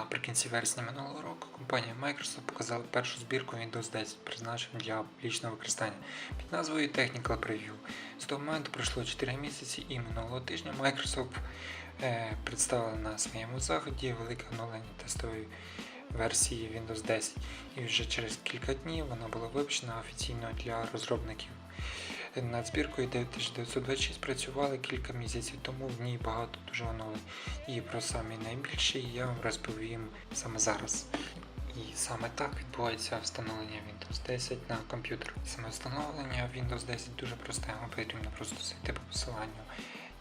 Наприкінці вересня минулого року компанія Microsoft показала першу збірку Windows 10, призначену для публічного використання під назвою Technical Preview. З того моменту пройшло 4 місяці і минулого тижня Microsoft е, представила на своєму заході велике оновлення тестової версії Windows 10. І вже через кілька днів вона була випущена офіційно для розробників. Над збіркою 9926 працювали кілька місяців тому, в ній багато дуже оновлень. І про самі найбільші я вам розповім саме зараз. І саме так відбувається встановлення Windows 10 на комп'ютер. Саме встановлення Windows 10 дуже просте, вам потрібно просто зайти по посиланню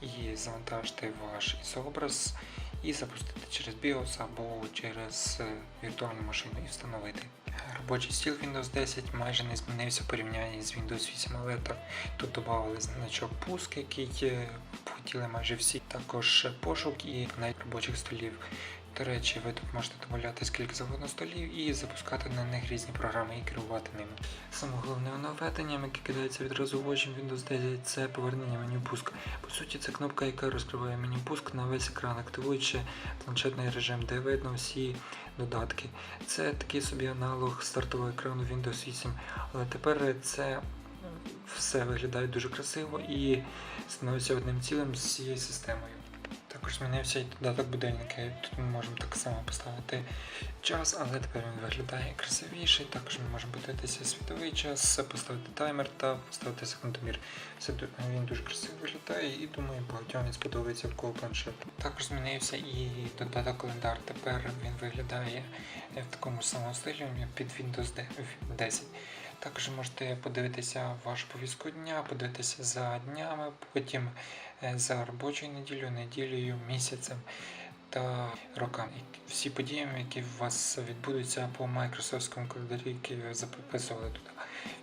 і завантажити ваш ізобраз і запустити через BIOS або через е, віртуальну машину і встановити. Робочий стіл Windows 10 майже не змінився в порівнянні з Windows 8, але так, тут додали значок пуск, який е, хотіли майже всі. Також пошук і навіть робочих столів. До речі, ви тут можете додати скільки завгодно столів і запускати на них різні програми і керувати ними. Саме головне нововведенням, яке кидається відразу в очі Windows 10, це повернення меню пуск. По суті, це кнопка, яка розкриває меню пуск на весь екран, активуючи планшетний режим, де видно всі додатки. Це такий собі аналог стартового екрану Windows 8, але тепер це все виглядає дуже красиво і становиться одним цілим з цією системою. Змінився і додаток будильники. Тут ми можемо так само поставити час, але тепер він виглядає красивіший. Також ми можемо подивитися світовий час, поставити таймер та поставити секундомір. Все він дуже красиво виглядає і думаю, багатьом він сподобається в кого планшет. Також змінився і додаток календар. Тепер він виглядає в такому самому стилі як під Windows 10. Також можете подивитися вашу повістку дня, подивитися за днями, потім е, за робочою неділею, неділею, місяцем та роками. Всі події, які у вас відбудуться по майкрософтському календарі, які ви записували туди.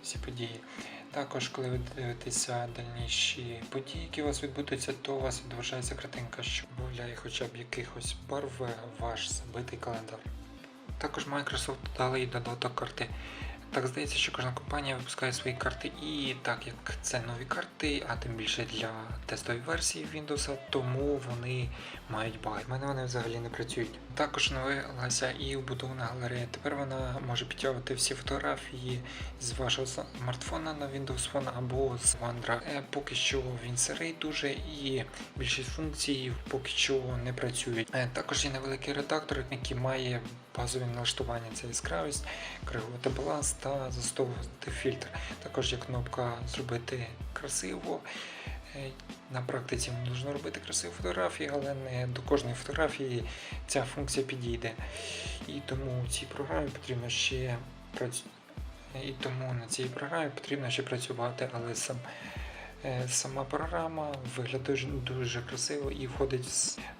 Всі події. Також, коли ви дивитеся дальніші події, які у вас відбудуться, то у вас відображається картинка, що виявляє хоча б якихось барв ваш забитий календар. Також Microsoft дали і додаток карти. Так здається, що кожна компанія випускає свої карти, і так як це нові карти, а тим більше для тестової версії Windows, тому вони мають баги. У мене вони взагалі не працюють. Також новилася і вбудована галерея. Тепер вона може підтягувати всі фотографії з вашого смартфона на Windows Phone або з OneDrive. Е, Поки що він сирий дуже і більшість функцій поки що не працюють. Е, Також є невеликий редактор, який має базові налаштування це яскравість, коригувати баланс та застосовувати фільтр. Також є кнопка зробити красиво. Е, На практиці можна робити красиві фотографії, але не до кожної фотографії ця функція підійде. І тому цій програмі потрібно ще. І тому на цій програмі потрібно ще працювати, але сам, е, сама програма виглядає дуже красиво і входить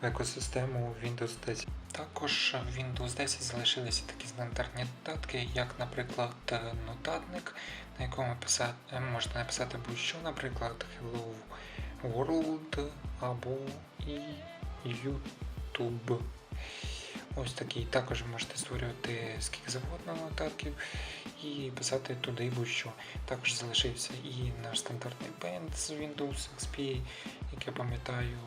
в екосистему Windows 10. Також в Windows 10 залишилися такі стандартні додатки, як, наприклад, е, нотатник, на якому писати, е, можете написати будь-що, наприклад, Hello World або і YouTube. Ось такий. Також можете створювати скільки завгодно нотатків і писати туди будь-що. Також залишився і наш стандартний Paint з Windows XP, як я пам'ятаю.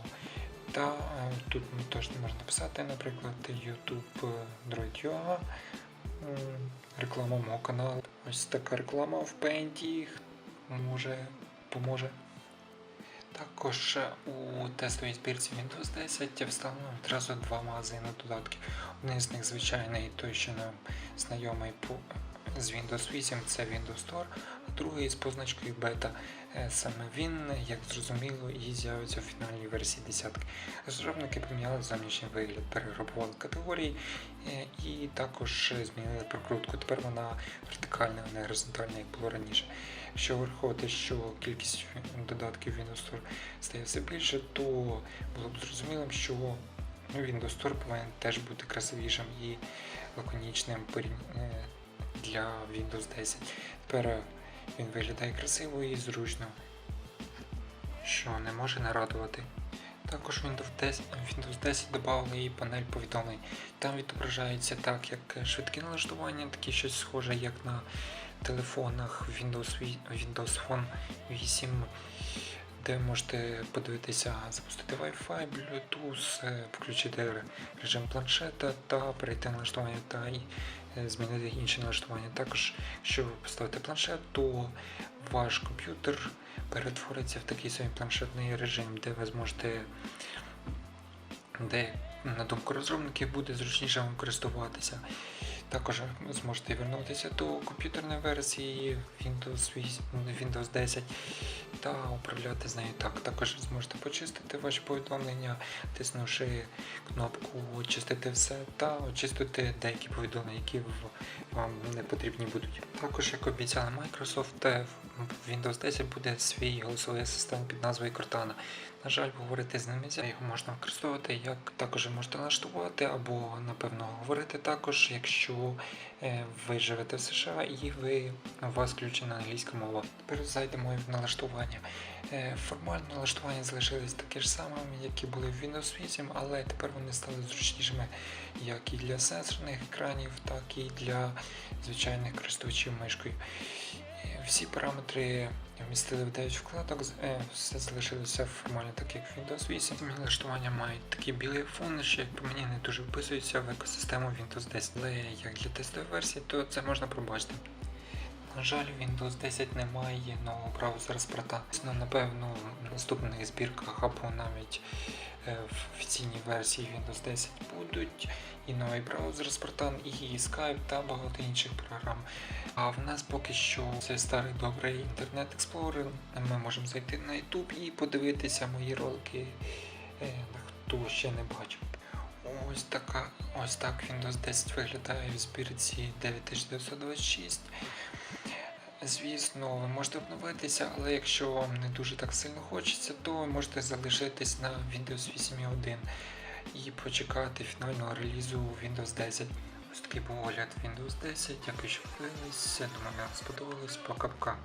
Та е, тут теж можна написати, наприклад, YouTube е, Droid.ua, реклама мого каналу. Ось така реклама в Paint може поможе. Також е, у тестовій збірці Windows 10 вставлено одразу два магазини додатків. Один з них звичайний, той, що нам знайомий з Windows 8, це Windows Store, а другий з позначкою Beta. Е, Саме він, як зрозуміло, і з'явиться в фінальній версії 10. Розробники поміняли зовнішній вигляд, перегрупували категорії е, і також змінили прокрутку. Тепер вона вертикальна, а не горизонтальна, як було раніше. Якщо враховувати, що кількість додатків Windows Store стає все більше, то було б зрозумілим, що Windows Store повинен теж бути красивішим і лаконічним порів- е, для Windows 10. Тепер е, він виглядає красиво і зручно, що не може не радувати. Також Windows 10, Windows 10 додали і панель повідомлень. Там відображається так, як швидкі налаштування, такі щось схоже, як на телефонах Windows, Windows Phone 8. Де можете подивитися, запустити Wi-Fi, Bluetooth, е, включити режим планшета та перейти на налаштування та е, змінити інші налаштування. Також, якщо ви поставите планшет, то ваш комп'ютер перетвориться в такий самий планшетний режим, де ви зможете, де, на думку розробників, буде зручніше вам користуватися. Також зможете вернутися до комп'ютерної версії Windows 8, Windows 10 та управляти з нею так. Також зможете почистити ваші повідомлення, тиснувши кнопку Очистити все та очистити деякі повідомлення, які вам не потрібні будуть. Також, як обіцяли Microsoft, е, в Windows 10 буде свій голосовий асистент під назвою Cortana. На жаль, говорити з ним нельзя, його можна використовувати, як також можете налаштувати, або напевно говорити також, якщо е, ви живете в США і ви у вас включена англійська мова. Тепер зайдемо в налаштування. Е, Формально налаштування залишились такі ж самими, які були в Windows 8, але тепер вони стали зручнішими як і для сенсорних екранів, так і для звичайних користувачів мишкою. Всі параметри вмістили в 9 вкладок, е, все залишилося формально так, як Windows 8. Самі налаштування мають такий білий фон, що по мені не дуже вписується в екосистему Windows 10. Але як для тестової версії, то це можна пробачити. На жаль, Windows 10 не має нового браузера Spartan. Ну, напевно, в наступних збірках або навіть е, в офіційній версії Windows 10 будуть і новий браузер Spartan, і Skype та багато інших програм. А в нас поки що це старий добрий Internet Explorer. Ми можемо зайти на YouTube і подивитися мої ролики, е, хто ще не бачив. Ось така, ось так Windows 10 виглядає в збірці 9926. Звісно, ви можете обновитися, але якщо вам не дуже так сильно хочеться, то ви можете залишитись на Windows 8.1 і почекати фінального релізу Windows 10. Ось такий був огляд Windows 10. Дякую, що подивилися. Думаю, вам сподобалось. Пока-пока.